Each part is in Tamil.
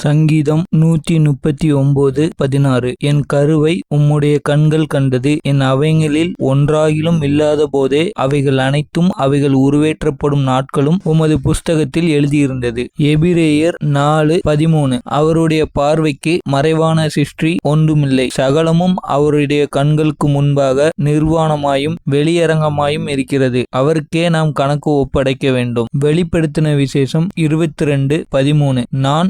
சங்கீதம் நூற்றி முப்பத்தி ஒன்பது பதினாறு. என் கருவை உம்முடைய கண்கள் கண்டது. என் அவைகளில் ஒன்றாகிலும் இல்லாத போதே அவைகள் அனைத்தும் அவைகள் உருவேற்றப்படும் நாட்களும் உமது புஸ்தகத்தில் எழுதியிருந்தது. எபிரேயர் நாலு பதிமூணு. அவருடைய பார்வைக்கு மறைவான சிருஷ்டி ஒன்றுமில்லை. சகலமும் அவருடைய கண்களுக்கு முன்பாக நிர்வாணமாயும் வெளியரங்கமாயும் இருக்கிறது. அவருக்கே நாம் கணக்கு ஒப்படைக்க வேண்டும். வெளிப்படுத்தின விசேஷம் இருபத்தி ரெண்டு பதிமூணு. நான்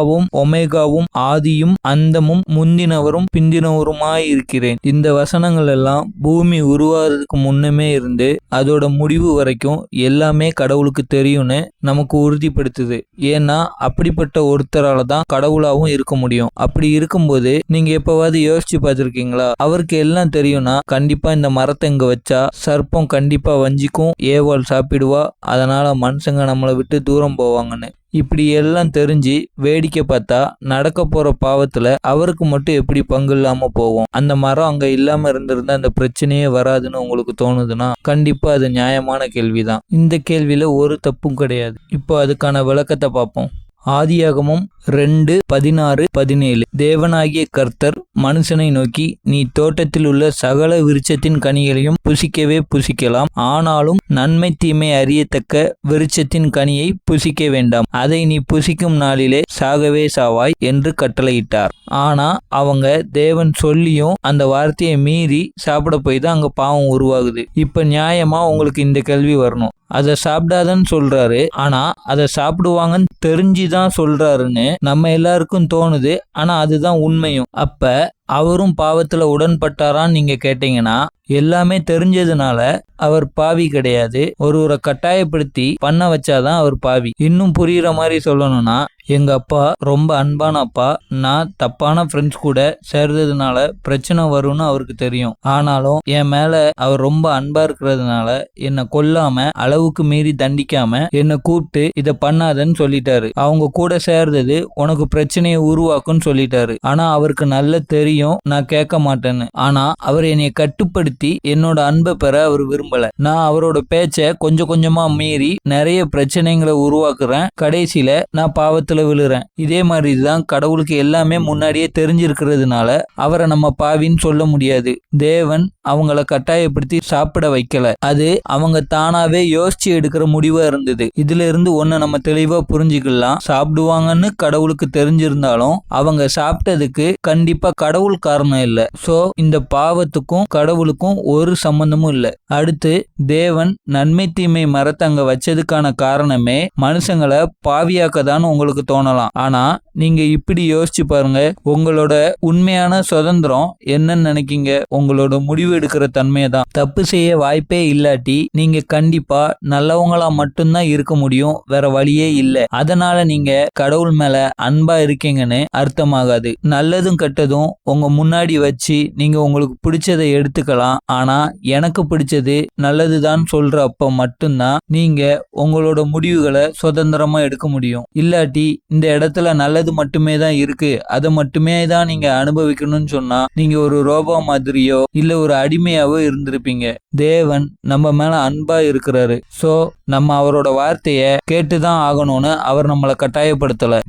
ஆல்பாவும் ஒமேகாவும் ஆதியும் அந்தமும் முந்தினவரும் பிந்தினவருமாய் இருக்கிறேன் இந்த வசனங்கள் எல்லாம் பூமி உருவாகிறதுக்கு முன்னமே இருந்து அதோட முடிவு வரைக்கும் எல்லாமே கடவுளுக்கு தெரியும்னு நமக்கு உறுதிப்படுத்துது. ஏன்னா அப்படிப்பட்ட ஒருத்தரால தான் கடவுளாகவும் இருக்க முடியும். அப்படி இருக்கும்போது நீங்க எப்பவாவது யோசிச்சு பார்த்துருக்கீங்களா? அவருக்கு எல்லாம் தெரியும்னா கண்டிப்பா இந்த மரத்தை இங்க வச்சா சர்ப்பம் கண்டிப்பா வஞ்சிக்கும் ஏவாள் சாப்பிடுவா அதனால மனுஷங்க நம்மளை விட்டு தூரம் போவாங்கன்னு. இப்படி எல்லாம் தெரிஞ்சு வேடிக்கை பார்த்தா நடக்க போற பாவத்துல அவருக்கு மட்டும் எப்படி பங்கு இல்லாம போவோம் அந்த மரம் அங்க இல்லாம இருந்திருந்தா அந்த பிரச்சனையே வராதுன்னு உங்களுக்கு தோணுதுன்னா கண்டிப்பா அது நியாயமான கேள்விதான். இந்த கேள்வியில ஒரு தப்பும் கிடையாது. இப்போ அதுக்கான விளக்கத்தை பார்ப்போம். ஆதியாகமும் ரெண்டு பதினாறு பதினேழு. தேவனாகிய கர்த்தர் மனுஷனை நோக்கி நீ தோட்டத்தில் உள்ள சகல விருட்சத்தின் கனிகளையும் புசிக்கவே புசிக்கலாம். ஆனாலும் நன்மை தீமை அறியத்தக்க விருட்சத்தின் கனியை புசிக்க வேண்டாம். அதை நீ புசிக்கும் நாளிலே சாகவே சாவாய் என்று கட்டளையிட்டார். ஆனா அவங்க தேவன் சொல்லியும் அந்த வார்த்தையை மீறி சாப்பிட போய் தான் அங்க பாவம் உருவாகுது. இப்ப நியாயமா உங்களுக்கு இந்த கேள்வி வரணும். அதை சாப்பிடாதன்னு சொல்றாரு. ஆனா அதை சாப்பிடுவாங்கன்னு தெரிஞ்சுதான் சொல்றாருன்னு நம்ம எல்லாருக்கும் தோணுது. ஆனா அதுதான் உண்மையும். அப்ப அவரும் பாவத்தில் உடன்பட்டாரான்னு நீங்கள் கேட்டீங்கன்னா எல்லாமே தெரிஞ்சதுனால அவர் பாவி கிடையாது. ஒருவரை கட்டாயப்படுத்தி பண்ண வச்சாதான் அவர் பாவி. இன்னும் புரியுற மாதிரி சொல்லணும்னா எங்கள் அப்பா ரொம்ப அன்பான அப்பா. நான் தப்பான ஃப்ரெண்ட்ஸ் கூட சேர்ந்ததுனால பிரச்சனை வரும்னு அவருக்கு தெரியும். ஆனாலும் என் மேலே அவர் ரொம்ப அன்பாக இருக்கிறதுனால என்னை கொல்லாம அளவுக்கு மீறி தண்டிக்காம என்னை கூப்பிட்டு இதை பண்ணாதன்னு சொல்லிட்டாரு. அவங்க கூட சேர்ந்தது உனக்கு பிரச்சனையை உருவாக்குன்னு சொல்லிட்டாரு. ஆனால் அவருக்கு நல்ல தெரியும். நான் கேட்க மாட்டேன்னு. ஆனா அவர் என்னைய கட்டுப்படுத்தி என்னோட அன்பை பெற அவர் விரும்பல. நான் அவரோட பேச்ச கொஞ்சம் கொஞ்சமா மீறி நிறைய பிரச்சனைகளை உருவாக்குறேன். கடைசியில நான் பாவத்துல விழுறேன். இதே மாதிரி தான் கடவுளுக்கு எல்லாமே முன்னாடியே தெரிஞ்சிருக்கிறதுனால அவரை நம்ம பாவின்னு சொல்ல முடியாது. தேவன் அவங்கள கட்டாயப்படுத்தி சாப்பிட வைக்கல. அது அவங்க தானாவே யோசிச்சு எடுக்கிற முடிவா இருந்தது. இதுல இருந்து ஒன்னு நம்ம தெளிவா புரிஞ்சுக்கலாம். சாப்பிடுவாங்கன்னு கடவுளுக்கு தெரிஞ்சிருந்தாலும் அவங்க சாப்பிட்டதுக்கு கண்டிப்பா கடவுள் கடவுள் காரணம் இல்ல. சோ இந்த பாவத்துக்கும் கடவுளுக்கும் ஒரு சம்பந்தமும் இல்ல. அடுத்து தேவன் நன்மை தீமை மரத்தை அங்க வச்சதுக்கான காரணமே மனுஷங்களை பாவியாக்க தான் உங்களுக்கு தோணலாம். ஆனா நீங்க இப்படி யோசிச்சு பாருங்க உங்களோட உண்மையான சுதந்திரம் என்னன்னு நினைக்கீங்க? உங்களோட முடிவு எடுக்கிற தன்மையை தான் தப்பு செய்ய வாய்ப்பே இல்லாட்டி நீங்க கண்டிப்பா நல்லவங்களா மட்டும்தான் இருக்க முடியும் வேற வழியே இல்லை. அதனால நீங்க கடவுள் மேல அன்பா இருக்கீங்கன்னு அர்த்தமாகாது. நல்லதும் கெட்டதும் உங்கள் முன்னாடி வச்சு நீங்கள் உங்களுக்கு பிடிச்சதை எடுத்துக்கலாம். ஆனால் எனக்கு பிடிச்சது நல்லதுதான் சொல்கிற அப்போ மட்டும்தான் நீங்கள் உங்களோட முடிவுகளை சுதந்திரமாக எடுக்க முடியும். இல்லாட்டி இந்த இடத்துல நல்லது மட்டுமே தான் இருக்குது அதை மட்டுமே தான் நீங்கள் அனுபவிக்கணும்னு சொன்னால் நீங்கள் ஒரு ரோபோ மாதிரியோ இல்லை ஒரு அடிமையாவோ இருந்திருப்பீங்க. தேவன் நம்ம மேலே அன்பாக இருக்கிறாரு. ஸோ நம்ம அவரோட வார்த்தையை கேட்டு தான் ஆகணும்னு அவர் நம்மளை கட்டாயப்படுத்தலை.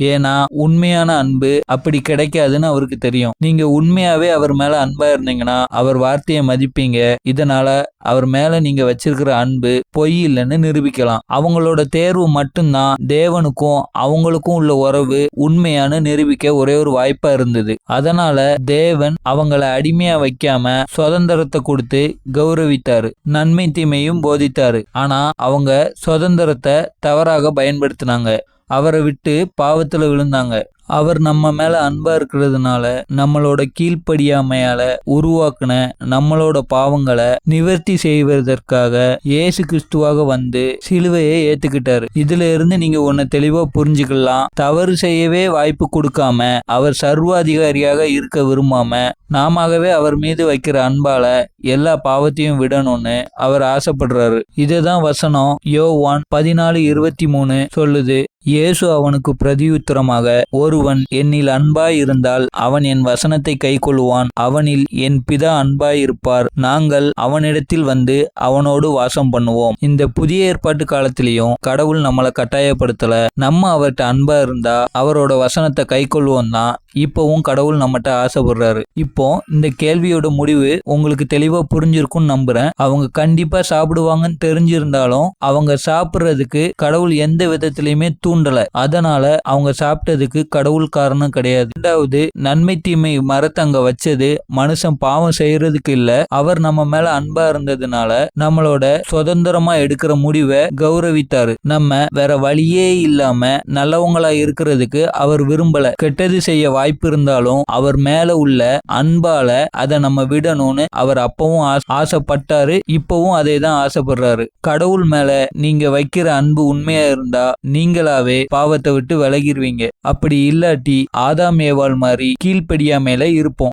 ஏன்னா உண்மையான அன்பு அப்படி கிடைக்காதுன்னு அவருக்கு தெரியும். நீங்க உண்மையாவே அவர் மேல அன்பா இருந்தீங்கன்னா அவர் வார்த்தையை மதிப்பீங்க. இதனால அவர் மேல நீங்க வச்சிருக்கிற அன்பு பொய் இல்லைன்னு நிரூபிக்கலாம். அவங்களோட தேர்வு மட்டும்தான் தேவனுக்கும் அவங்களுக்கும் உள்ள உறவு உண்மையான நிரூபிக்க ஒரே ஒரு வாய்ப்பா இருந்தது. அதனால தேவன் அவங்கள அடிமையா வைக்காம சுதந்திரத்தை கொடுத்து கௌரவித்தாரு. நன்மை தீமையும் போதித்தாரு. ஆனா அவங்க சுதந்திரத்தை தவறாக பயன்படுத்தினாங்க. அவரை விட்டு பாவத்தில் விழுந்தாங்க. அவர் நம்ம மேல அன்பா இருக்கிறதுனால நம்மளோட கீழ்ப்படியாமையால உருவாக்குன நம்மளோட பாவங்களை நிவர்த்தி செய்வதற்காக இயேசு கிறிஸ்துவாக வந்து சிலுவையை ஏத்துக்கிட்டாரு. இதுல இருந்து நீங்க ஒன்னு தெளிவா புரிஞ்சுக்கலாம். தவறு செய்யவே வாய்ப்பு கொடுக்காம அவர் சர்வாதிகாரியாக இருக்க விரும்பாம நாமவே அவர் மீது வைக்கிற அன்பால எல்லா பாவத்தையும் விடணும்னு அவர் ஆசைப்படுறாரு. இதுதான் வசனம் யோ ஒன் பதினாலு இருபத்தி மூணு சொல்லுது. இயேசு அவனுக்கு பிரதியுத்தரமாக ஒருவன் என்னில் அன்பாய் இருந்தால் அவன் என் வசனத்தை கைக்கொள்வான் அவனில் என் பிதா அன்பாய் இருப்பார் நாங்கள் அவனிடத்தில் வந்து அவனோடு வாசம் பண்ணுவோம். இந்த புதிய ஏற்பாட்டு காலத்திலையும் கடவுள் நம்மளை கட்டாயப்படுத்தல. நம்ம அவர்கிட்ட அன்பா இருந்தா அவரோட வசனத்தை கைக்கொள்வோம் தான் இப்போவும் கடவுள் நம்மகிட்ட ஆசைப்படுறாரு. இப்போ இந்த கேள்வியோட முடிவு உங்களுக்கு தெளிவா புரிஞ்சிருக்கும்னு நம்புறேன். அவங்க கண்டிப்பா சாப்பிடுவாங்கன்னு தெரிஞ்சிருந்தாலும் அவங்க சாப்பிட்றதுக்கு கடவுள் எந்த விதத்திலையுமே தூண்டல. அதனால அவங்க சாப்பிட்டதுக்கு கடவுள் காரணம் கிடையாது. ரெண்டாவது நன்மை தீமை மரத்தை அங்க வச்சது மனுஷன் பாவம் செய்யறதுக்கு இல்ல. அவர் நம்ம மேல அன்பா இருந்ததுனால நம்மளோட சுதந்திரமா எடுக்கிற முடிவை கௌரவித்தாரு. நம்ம வேற வழியே இல்லாம நல்லவங்களா இருக்கிறதுக்கு அவர் விரும்பல. கெட்டது செய்ய வாய்ப்பு இருந்தாலும் அவர் மேல உள்ள அன்பால அதை நம்ம விடணும்னு அவர் அப்பவும் ஆசைப்பட்டாரு. இப்பவும் அதே தான் ஆசைப்படுறாரு. கடவுள் மேல நீங்க வைக்கிற அன்பு உண்மையா இருந்தா நீங்களா நீங்களாவே பாவத்தை விட்டு விலகிடுவீங்க அப்படி இல்லாட்டி ஆதாம் ஏவாள் மாதிரி கீழ்ப்படியாமையில இருப்போம்.